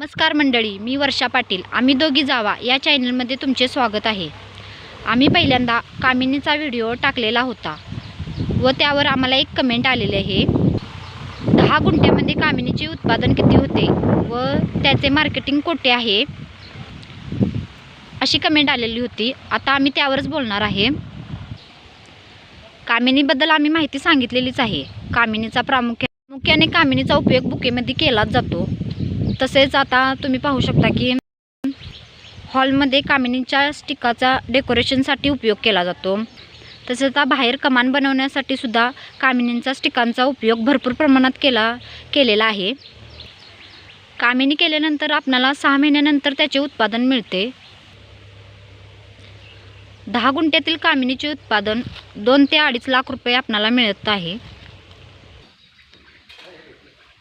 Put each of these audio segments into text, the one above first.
नमस्कार मंडळी मी वर्षा पाटील. आम्ही दोघी जावा या चॅनलमध्ये तुमचे स्वागत आहे. आम्ही पहिल्यांदा कामिनीचा व्हिडिओ टाकलेला होता व त्यावर आम्हाला एक कमेंट आलेले आहे. दहा गुंठ्यामध्ये कामिनीचे उत्पादन किती होते व त्याचे मार्केटिंग कोठे आहे? अशी कमेंट आलेली होती. आता आम्ही त्यावरच बोलणार आहे. कामिनीबद्दल आम्ही माहिती सांगितलेलीच आहे. कामिनीचा प्रामुख्या प्रामुख्याने कामिनीचा उपयोग बुकेमध्ये केलाच जातो. तसेच आता तुम्ही पाहू शकता की हॉलमध्ये कामिनीच्या स्टिकाचा डेकोरेशनसाठी उपयोग केला जातो. तसेच आता बाहेर कमान बनवण्यासाठी सुद्धा कामिनींचा स्टिकांचा उपयोग भरपूर प्रमाणात केला केलेला आहे. कामिनी केल्यानंतर आपणाला सहा महिन्यानंतर त्याचे उत्पादन मिळते. दहा गुंठ्यातील कामिनीचे उत्पादन दोन ते अडीच लाख रुपये आपणाला मिळत आहे.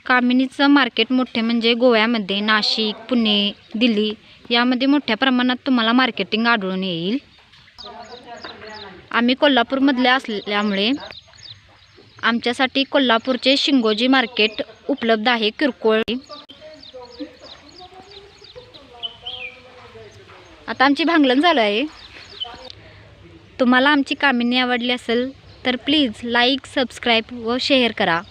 कामिनीचं मार्केट मोठे म्हणजे गोव्यामध्ये नाशिक पुणे दिल्ली यामध्ये मोठ्या प्रमाणात तुम्हाला मार्केटिंग आढळून येईल. आम्ही कोल्हापूरमधल्या असल्यामुळे आमच्यासाठी कोल्हापूरचे शिंगोजी मार्केट उपलब्ध आहे किरकोळ. आता आमची भांगलन झालं आहे. तुम्हाला आमची कामिनी आवडली असेल तर प्लीज लाईक सबस्क्राईब व शेअर करा.